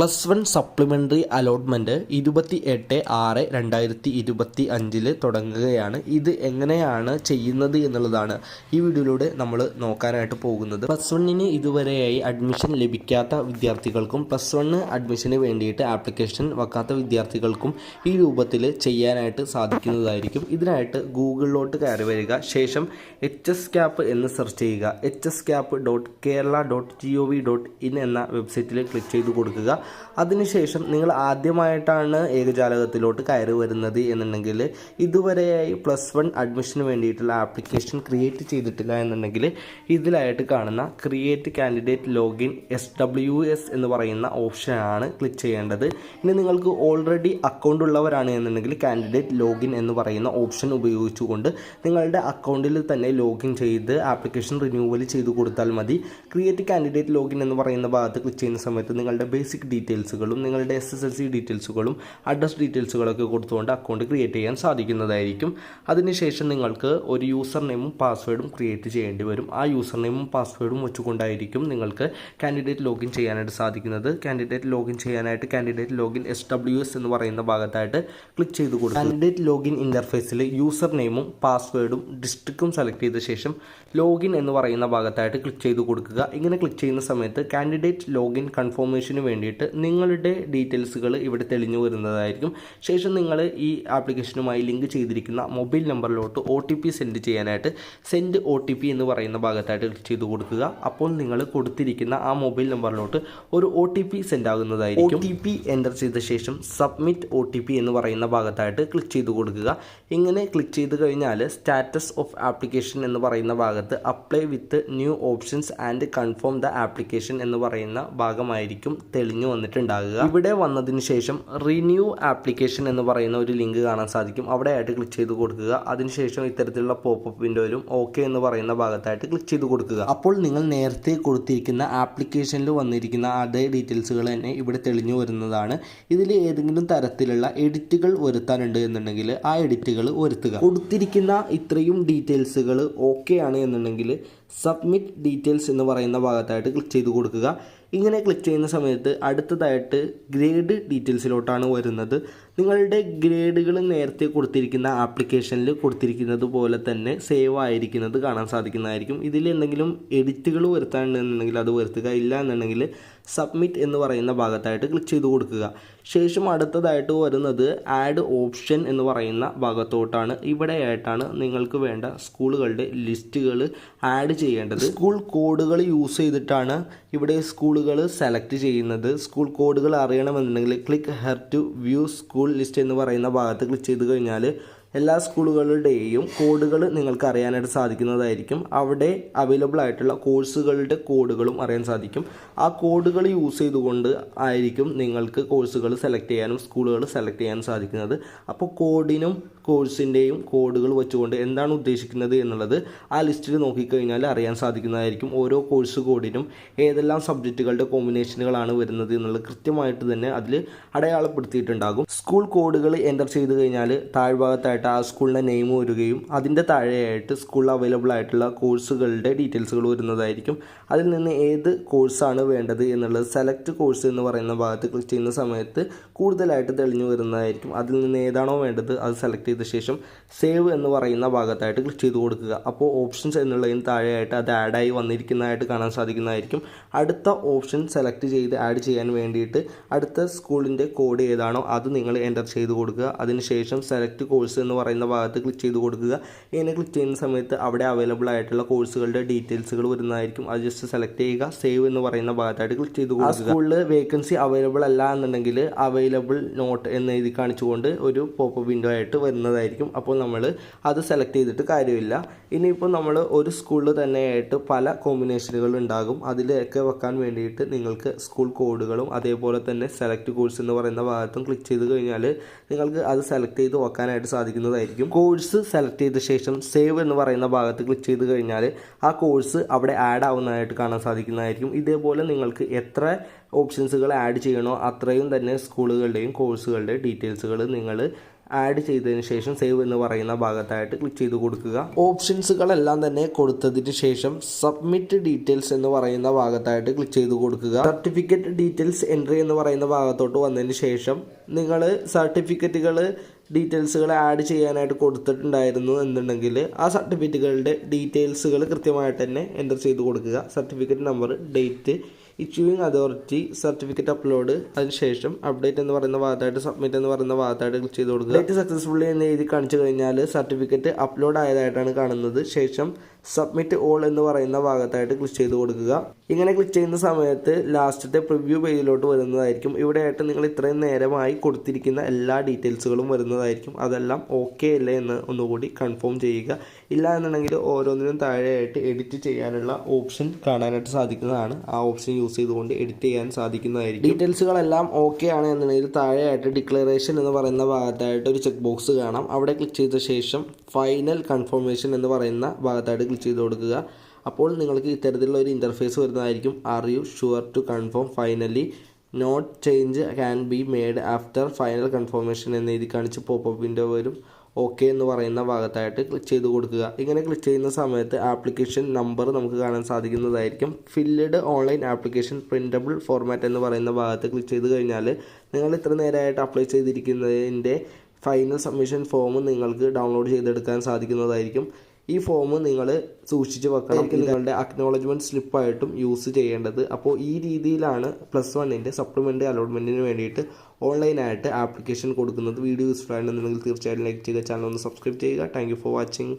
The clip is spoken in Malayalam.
പ്ലസ് വൺ സപ്ലിമെന്ററി അലോട്ട്മെന്റ് ഇരുപത്തി എട്ട് ആറ് രണ്ടായിരത്തി ഇരുപത്തി അഞ്ചിൽ തുടങ്ങുകയാണ്. ഇത് എങ്ങനെയാണ് ചെയ്യുന്നത് എന്നുള്ളതാണ് ഈ വീഡിയോയിലൂടെ നമ്മൾ നോക്കാനായിട്ട് പോകുന്നത്. പ്ലസ് വണ്ണിന് ഇതുവരെയായി അഡ്മിഷൻ ലഭിക്കാത്ത വിദ്യാർത്ഥികൾക്കും പ്ലസ് വണ്ണ് അഡ്മിഷന് വേണ്ടിയിട്ട് ആപ്ലിക്കേഷൻ വെക്കാത്ത വിദ്യാർത്ഥികൾക്കും ഈ രൂപത്തിൽ ചെയ്യാനായിട്ട് സാധിക്കുന്നതായിരിക്കും. ഇതിനായിട്ട് ഗൂഗിളിലോട്ട് കയറി വരിക. ശേഷം എച്ച് എസ് ക്യാപ്പ് എന്ന് സെർച്ച് ചെയ്യുക. H S cap dot Kerala dot G O V dot in എന്ന വെബ്സൈറ്റിൽ ക്ലിക്ക് ചെയ്ത് കൊടുക്കുക. അതിനുശേഷം നിങ്ങൾ ആദ്യമായിട്ടാണ് ഏകജാലകത്തിലോട്ട് കയറി വരുന്നത് എന്നുണ്ടെങ്കിൽ ഇതുവരെയായി പ്ലസ് വൺ അഡ്മിഷന് വേണ്ടിയിട്ടുള്ള ആപ്ലിക്കേഷൻ ക്രിയേറ്റ് ചെയ്തിട്ടില്ല എന്നുണ്ടെങ്കിൽ ഇതിലായിട്ട് കാണുന്ന create candidate login S W S എന്ന് പറയുന്ന ഓപ്ഷനാണ് ക്ലിക്ക് ചെയ്യേണ്ടത്. ഇനി നിങ്ങൾക്ക് ഓൾറെഡി അക്കൗണ്ട് ഉള്ളവരാണ് എന്നുണ്ടെങ്കിൽ കാൻഡിഡേറ്റ് ലോഗിൻ എന്ന് പറയുന്ന ഓപ്ഷൻ ഉപയോഗിച്ചുകൊണ്ട് നിങ്ങളുടെ അക്കൗണ്ടിൽ തന്നെ ലോഗിൻ ചെയ്ത് ആപ്ലിക്കേഷൻ റിന്യൂവൽ ചെയ്ത് കൊടുത്താൽ മതി. ക്രിയേറ്റ് കാൻഡിഡേറ്റ് ലോഗിൻ എന്ന് പറയുന്ന ഭാഗത്ത് ക്ലിക്ക് ചെയ്യുന്ന സമയത്ത് നിങ്ങളുടെ ബേസിക് ഡീറ്റെയിൽസുകളും നിങ്ങളുടെ എസ് എസ് എൽ സി ഡീറ്റെയിൽസുകളും അഡ്രസ് ഡീറ്റെയിൽസുകളൊക്കെ കൊടുത്തുകൊണ്ട് അക്കൗണ്ട് ക്രിയേറ്റ് ചെയ്യാൻ സാധിക്കുന്നതായിരിക്കും. അതിനുശേഷം നിങ്ങൾക്ക് ഒരു യൂസർ നെയിമും പാസ്വേഡും ക്രിയേറ്റ് ചെയ്യേണ്ടി വരും. ആ യൂസർ നെയിമും പാസ്വേഡും വെച്ചുകൊണ്ടായിരിക്കും നിങ്ങൾക്ക് കാൻഡിഡേറ്റ് ലോഗിൻ ചെയ്യാനായിട്ട് സാധിക്കുന്നത്. കാൻഡിഡേറ്റ് ലോഗിൻ ചെയ്യാനായിട്ട് candidate login S W S എന്ന് പറയുന്ന ഭാഗത്തായിട്ട് ക്ലിക്ക് ചെയ്ത് കൊടുക്കും കാൻഡിഡേറ്റ് ലോഗിൻ ഇന്റർഫേസിൽ യൂസർ നെയിമും പാസ്വേഡും ഡിസ്ട്രിക്റ്റും സെലക്ട് ചെയ്ത ശേഷം ലോഗിൻ എന്ന് പറയുന്ന ഭാഗത്തായിട്ട് ക്ലിക്ക് ചെയ്ത് കൊടുക്കുക. ഇങ്ങനെ ക്ലിക്ക് ചെയ്യുന്ന സമയത്ത് കാൻഡിഡേറ്റ് ലോഗിൻ കൺഫർമേഷന് വേണ്ടിയിട്ട് നിങ്ങളുടെ ഡീറ്റെയിൽസുകൾ ഇവിടെ തെളിഞ്ഞു വരുന്നതായിരിക്കും. ശേഷം നിങ്ങൾ ഈ ആപ്ലിക്കേഷനുമായി ലിങ്ക് ചെയ്തിരിക്കുന്ന മൊബൈൽ നമ്പറിലോട്ട് ഒ ടി പി സെൻഡ് ചെയ്യാനായിട്ട് സെൻഡ് ഒ ടി പി എന്ന് പറയുന്ന ഭാഗത്തായിട്ട് ക്ലിക്ക് ചെയ്ത് കൊടുക്കുക. അപ്പോൾ നിങ്ങൾ കൊടുത്തിരിക്കുന്ന ആ മൊബൈൽ നമ്പറിലോട്ട് ഒരു ഒ ടി പി സെൻഡ് ആകുന്നതായിരിക്കും. ഒ ടി പി എന്റർ ചെയ്ത ശേഷം സബ്മിറ്റ് ഒ ടി പി എന്ന് പറയുന്ന ഭാഗത്തായിട്ട് ക്ലിക്ക് ചെയ്ത് കൊടുക്കുക. ഇങ്ങനെ ക്ലിക്ക് ചെയ്ത് കഴിഞ്ഞാൽ സ്റ്റാറ്റസ് ഓഫ് ആപ്ലിക്കേഷൻ എന്ന് പറയുന്ന ഭാഗത്ത് apply with new options and confirm the application എന്ന് പറയുന്ന ഭാഗമായിരിക്കും തെളിഞ്ഞു വന്നിട്ടുണ്ടാകുക. ഇവിടെ വന്നതിന് ശേഷം റിന്യൂ ആപ്ലിക്കേഷൻ എന്ന് പറയുന്ന ഒരു ലിങ്ക് കാണാൻ സാധിക്കും. അവിടെ ആയിട്ട് ക്ലിക്ക് ചെയ്ത് കൊടുക്കുക. അതിനുശേഷം ഇത്തരത്തിലുള്ള പോപ്പപ്പ് വിൻഡോയിലും ഓക്കെ എന്ന് പറയുന്ന ഭാഗത്തായിട്ട് ക്ലിക്ക് ചെയ്ത് കൊടുക്കുക. അപ്പോൾ നിങ്ങൾ നേരത്തെ കൊടുത്തിരിക്കുന്ന ആപ്ലിക്കേഷനിൽ വന്നിരിക്കുന്ന അതേ ഡീറ്റെയിൽസുകൾ തന്നെ ഇവിടെ തെളിഞ്ഞു വരുന്നതാണ്. ഇതിൽ ഏതെങ്കിലും തരത്തിലുള്ള എഡിറ്റുകൾ വരുത്താനുണ്ട് എന്നുണ്ടെങ്കിൽ ആ എഡിറ്റുകൾ വരുത്തുക. കൊടുത്തിരിക്കുന്ന ഇത്രയും ഡീറ്റെയിൽസുകൾ ഓക്കെ ആണ് എന്നുണ്ടെങ്കിൽ സബ്മിറ്റ് ഡീറ്റെയിൽസ് എന്ന് പറയുന്ന ഭാഗത്തായിട്ട് ക്ലിക്ക് ചെയ്ത് കൊടുക്കുക. ഇങ്ങനെ ക്ലിക്ക് ചെയ്യുന്ന സമയത്ത് അടുത്തതായിട്ട് ഗ്രേഡ് ഡീറ്റെയിൽസിലോട്ടാണ് വരുന്നത്. നിങ്ങളുടെ ഗ്രേഡുകൾ നേരത്തെ കൊടുത്തിരിക്കുന്ന ആപ്ലിക്കേഷനിൽ കൊടുത്തിരിക്കുന്നത് പോലെ തന്നെ സേവ് ആയിരിക്കുന്നത് കാണാൻ സാധിക്കുന്നതായിരിക്കും. ഇതിൽ എന്തെങ്കിലും എഡിറ്റുകൾ വരുത്താനുണ്ടെന്നുണ്ടെങ്കിൽ അത് വരുത്തുക ഇല്ല എന്നുണ്ടെങ്കിൽ സബ്മിറ്റ് എന്ന് പറയുന്ന ഭാഗത്തായിട്ട് ക്ലിക്ക് ചെയ്ത് കൊടുക്കുക. ശേഷം അടുത്തതായിട്ട് വരുന്നത് ആഡ് ഓപ്ഷൻ എന്ന് പറയുന്ന ഭാഗത്തോട്ടാണ്. ഇവിടെയായിട്ടാണ് നിങ്ങൾക്ക് വേണ്ട സ്കൂളുകളുടെ ലിസ്റ്റുകൾ ആഡ് ചെയ്യേണ്ടത്. സ്കൂൾ കോഡുകൾ യൂസ് ചെയ്തിട്ടാണ് ഇവിടെ സ്കൂളുകൾ സെലക്ട് ചെയ്യുന്നത്. സ്കൂൾ കോഡുകൾ അറിയണമെന്നുണ്ടെങ്കിൽ click here to view school list എന്ന് പറയുന്ന ഭാഗത്ത് ക്ലിക്ക് ചെയ്ത് കഴിഞ്ഞാൽ എല്ലാ സ്കൂളുകളുടെയും കോഡുകൾ നിങ്ങൾക്ക് അറിയാനായിട്ട് സാധിക്കുന്നതായിരിക്കും. അവിടെ അവൈലബിൾ ആയിട്ടുള്ള കോഴ്സുകളുടെ കോഡുകളും അറിയാൻ സാധിക്കും. ആ കോഡുകൾ യൂസ് ചെയ്തുകൊണ്ട് ആയിരിക്കും നിങ്ങൾക്ക് കോഴ്സുകൾ സെലക്ട് ചെയ്യാനും സ്കൂളുകൾ സെലക്ട് ചെയ്യാനും സാധിക്കുന്നത്. അപ്പോൾ കോഡിനും കോഴ്സിന്റെയും കോഡുകൾ വെച്ചുകൊണ്ട് എന്താണ് ഉദ്ദേശിക്കുന്നത് എന്നുള്ളത് ആ ലിസ്റ്റിൽ നോക്കിക്കഴിഞ്ഞാൽ അറിയാൻ സാധിക്കുന്നതായിരിക്കും. ഓരോ കോഴ്സ് കോഡിനും ഏതെല്ലാം സബ്ജക്റ്റുകളുടെ കോമ്പിനേഷനുകളാണ് വരുന്നത് എന്നുള്ളത് കൃത്യമായിട്ട് തന്നെ അതിൽ അടയാളപ്പെടുത്തിയിട്ടുണ്ടാകും. സ്കൂൾ കോഡുകൾ എന്റർ ചെയ്ത് കഴിഞ്ഞാൽ താഴ്ഭാഗത്തായിട്ട് ആ സ്കൂളിന്റെ നെയിം വരികയും അതിന്റെ താഴെയായിട്ട് സ്കൂളിൽ അവൈലബിൾ ആയിട്ടുള്ള കോഴ്സുകളുടെ ഡീറ്റെയിൽസുകൾ വരുന്നതായിരിക്കും. അതിൽ നിന്ന് ഏത് കോഴ്സാണ് വേണ്ടത് എന്നുള്ളത് സെലക്ട് കോഴ്സ് എന്ന് പറയുന്ന ഭാഗത്ത് ക്ലിക്ക് ചെയ്യുന്ന സമയത്ത് കൂടുതലായിട്ട് തെളിഞ്ഞു വരുന്നതായിരിക്കും. അതിൽ നിന്ന് ഏതാണോ വേണ്ടത് അത് സെലക്ട് ചെയ്ത ശേഷം സേവ് എന്ന് പറയുന്ന ഭാഗത്തായിട്ട് ക്ലിക്ക് ചെയ്ത് കൊടുക്കുക. അപ്പോൾ ഓപ്ഷൻസ് എന്നുള്ളതിന് താഴെയായിട്ട് അത് ആഡായി വന്നിരിക്കുന്നതായിട്ട് കാണാൻ സാധിക്കുന്നതായിരിക്കും. അടുത്ത ഓപ്ഷൻ സെലക്ട് ചെയ്ത് ആഡ് ചെയ്യാൻ വേണ്ടിയിട്ട് അടുത്ത സ്കൂളിന്റെ കോഡ് ഏതാണോ അത് നിങ്ങൾ എന്റർ ചെയ്ത് കൊടുക്കുക. അതിനുശേഷം സെലക്ട് കോഴ്സ് പറയുന്ന ഭാഗത്ത് ക്ലിക്ക് ചെയ്ത് കൊടുക്കുക. ഇങ്ങനെ ക്ലിക്ക് ചെയ്യുന്ന സമയത്ത് അവിടെ അവൈലബിൾ ആയിട്ടുള്ള കോഴ്സുകളുടെ ഡീറ്റെയിൽസുകൾ വരുന്നതായിരിക്കും. അത് ജസ്റ്റ് സെലക്ട് ചെയ്യുക സേവ് എന്ന് പറയുന്ന ഭാഗത്തായിട്ട് ക്ലിക്ക് ചെയ്ത് കൊടുക്കുക. സ്കൂളിൽ വേക്കൻസി അവൈലബിൾ അല്ല എന്നുണ്ടെങ്കിൽ അവൈലബിൾ നോട്ട് എന്ന് എഴുതി കാണിച്ചുകൊണ്ട് ഒരു പോപ്പ് വിൻഡോ ആയിട്ട് വരുന്നതായിരിക്കും. അപ്പോൾ നമ്മൾ അത് സെലക്ട് ചെയ്തിട്ട് കാര്യമില്ല. ഇനിയിപ്പോൾ നമ്മൾ ഒരു സ്കൂളിൽ തന്നെയായിട്ട് പല കോമ്പിനേഷനുകൾ ഉണ്ടാകും. അതിലൊക്കെ വെക്കാൻ വേണ്ടിയിട്ട് നിങ്ങൾക്ക് സ്കൂൾ കോഡുകളും അതേപോലെ തന്നെ സെലക്ട് കോഴ്സ് എന്ന് പറയുന്ന ഭാഗത്തും ക്ലിക്ക് ചെയ്ത് കഴിഞ്ഞാൽ നിങ്ങൾക്ക് അത് സെലക്ട് ചെയ്ത് വെക്കാനായിട്ട് സാധിക്കുന്നതായിരിക്കും കോഴ്സ് സെലക്ട് ചെയ്ത ശേഷം സേവ് എന്ന് പറയുന്ന ഭാഗത്ത് ക്ലിക്ക് ചെയ്ത് കഴിഞ്ഞാൽ ആ കോഴ്സ് അവിടെ ആഡ് ആവുന്നതായിട്ട് കാണാൻ സാധിക്കുന്നതായിരിക്കും. ഇതേപോലെ നിങ്ങൾക്ക് എത്ര ഓപ്ഷൻസുകൾ ആഡ് ചെയ്യണോ അത്രയും തന്നെ സ്കൂളുകളുടെയും കോഴ്സുകളുടെ ഡീറ്റെയിൽസുകൾ നിങ്ങൾ ആഡ് ചെയ്തതിന് ശേഷം സേവ് എന്ന് പറയുന്ന ഭാഗത്തായിട്ട് ക്ലിക്ക് ചെയ്ത് കൊടുക്കുക. ഓപ്ഷൻസുകളെല്ലാം തന്നെ കൊടുത്തതിന് ശേഷം സബ്മിറ്റ് ഡീറ്റെയിൽസ് എന്ന് പറയുന്ന ഭാഗത്തായിട്ട് ക്ലിക്ക് ചെയ്ത് കൊടുക്കുക. സർട്ടിഫിക്കറ്റ് ഡീറ്റെയിൽസ് എൻട്രി എന്ന് പറയുന്ന ഭാഗത്തോട്ട് വന്നതിന് ശേഷം നിങ്ങൾ സർട്ടിഫിക്കറ്റുകൾ ഡീറ്റെയിൽസുകൾ ആഡ് ചെയ്യാനായിട്ട് കൊടുത്തിട്ടുണ്ടായിരുന്നു എന്നുണ്ടെങ്കിൽ ആ സർട്ടിഫിക്കറ്റുകളുടെ ഡീറ്റെയിൽസുകൾ കൃത്യമായിട്ട് തന്നെ എന്റർ ചെയ്ത് കൊടുക്കുക. Certificate number date issuing authority certificate upload അതിനുശേഷം അപ്ഡേറ്റ് എന്ന് പറയുന്ന ഭാഗത്തായിട്ട് സബ്മിറ്റ് എന്ന് പറയുന്ന ഭാഗത്തായിട്ട് ക്ലിക്ക് ചെയ്ത് കൊടുക്കുക. ഡേറ്റ് സക്സസ്ഫുള്ളി എന്ന് എഴുതി കാണിച്ചു കഴിഞ്ഞാൽ സർട്ടിഫിക്കറ്റ് അപ്ലോഡ് ആയതായിട്ടാണ് കാണുന്നത്. ശേഷം സബ്മിറ്റ് ഓൾ എന്ന് പറയുന്ന ഭാഗത്തായിട്ട് ക്ലിക്ക് ചെയ്ത് കൊടുക്കുക. ഇങ്ങനെ ക്ലിക്ക് ചെയ്യുന്ന സമയത്ത് ലാസ്റ്റത്തെ പ്രിവ്യൂ പേജിലോട്ട് വരുന്നതായിരിക്കും. ഇവിടെയായിട്ട് നിങ്ങൾ ഇത്രയും നേരമായി കൊടുത്തിരിക്കുന്ന എല്ലാ ഡീറ്റെയിൽസുകളും വരുന്നതായിരിക്കും. അതെല്ലാം ഓക്കെ അല്ലേ എന്ന് ഒന്നുകൂടി കൺഫേം ചെയ്യുക. ഇല്ല എന്നുണ്ടെങ്കിൽ ഓരോന്നിനും താഴെയായിട്ട് എഡിറ്റ് ചെയ്യാനുള്ള ഓപ്ഷൻ കാണാനായിട്ട് സാധിക്കുന്നതാണ്. ആ ഓപ്ഷൻ യൂസ് ചെയ്തുകൊണ്ട് എഡിറ്റ് ചെയ്യാൻ സാധിക്കുന്നതായിരിക്കും. ഡീറ്റെയിൽസുകളെല്ലാം ഓക്കെ ആണ് എന്നുണ്ടെങ്കിൽ താഴെയായിട്ട് ഡിക്ലറേഷൻ എന്ന് പറയുന്ന ഭാഗത്തായിട്ട് ഒരു ചെക്ക് ബോക്സ് കാണാം. അവിടെ ക്ലിക്ക് ചെയ്ത ശേഷം ഫൈനൽ കൺഫർമേഷൻ എന്ന് പറയുന്ന ഭാഗത്തായിട്ട് ക്ലിക്ക് ചെയ്ത് കൊടുക്കുക. അപ്പോൾ നിങ്ങൾക്ക് ഇത്തരത്തിലുള്ള ഒരു ഇന്റർഫേസ് വരുന്നതായിരിക്കും. Are you sure to confirm finally not change can be made after final confirmation എന്ന് എഴുതി കാണിച്ച് പോപ്പ് വിൻഡോ വരും. ഓക്കെ എന്ന് പറയുന്ന ഭാഗത്തായിട്ട് ക്ലിക്ക് ചെയ്ത് കൊടുക്കുക. ഇങ്ങനെ ക്ലിക്ക് ചെയ്യുന്ന സമയത്ത് ആപ്ലിക്കേഷൻ നമ്പർ നമുക്ക് കാണാൻ സാധിക്കുന്നതായിരിക്കും. Filled online application printable format എന്ന് പറയുന്ന ഭാഗത്ത് ക്ലിക്ക് ചെയ്ത് കഴിഞ്ഞാൽ നിങ്ങൾ ഇത്ര നേരമായിട്ട് അപ്ലൈ ചെയ്തിരിക്കുന്നതിന്റെ ഫൈനൽ സബ്മിഷൻ ഫോം നിങ്ങൾക്ക് ഡൗൺലോഡ് ചെയ്തെടുക്കാൻ സാധിക്കുന്നതായിരിക്കും. ഈ ഫോം നിങ്ങൾ സൂക്ഷിച്ച് വെക്കണം. നിങ്ങളുടെ അക്നോളജ്മെന്റ് സ്ലിപ്പായിട്ടും യൂസ് ചെയ്യേണ്ടത്. അപ്പോൾ ഈ രീതിയിലാണ് പ്ലസ് വണ്ണിന്റെ സപ്ലിമെന്റ് അലോട്ട്മെന്റിന് വേണ്ടിയിട്ട് ഓൺലൈനായിട്ട് ആപ്ലിക്കേഷൻ കൊടുക്കുന്നത്. വീഡിയോ യൂസ്ഫുൾ ആണെന്നുണ്ടെങ്കിൽ തീർച്ചയായിട്ടും ലൈക്ക് ചെയ്യുക ചാനൽ ഒന്ന് സബ്സ്ക്രൈബ് ചെയ്യുക. Thank for watching